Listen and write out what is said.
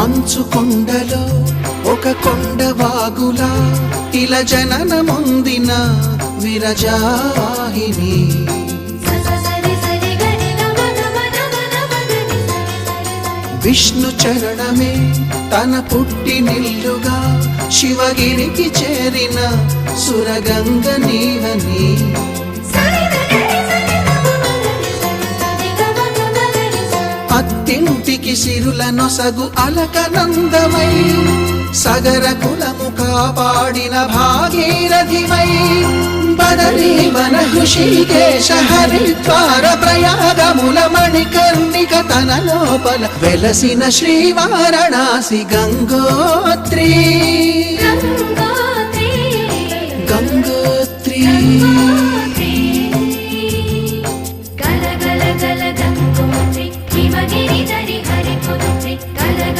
మంచు కొండలో ఒక కొండ వాగులా ఇలా జననముందిన విరజాహిని. విష్ణు చరణమే తన పుట్టినిల్లుగా శివగిరికి చేరిన సురగంగ నీవని. అత్తింటికి సిరుల నొసగు అలకనందమై సగర కులము కాపాడిన భాగీరథిమై. బదరీ వన హృషికేశ హరిద్వార ప్రయాగముల మణికర్ణిక తన లోపల వెలసిన శ్రీవారణాసి గంగోత్రి గంగోత్రి.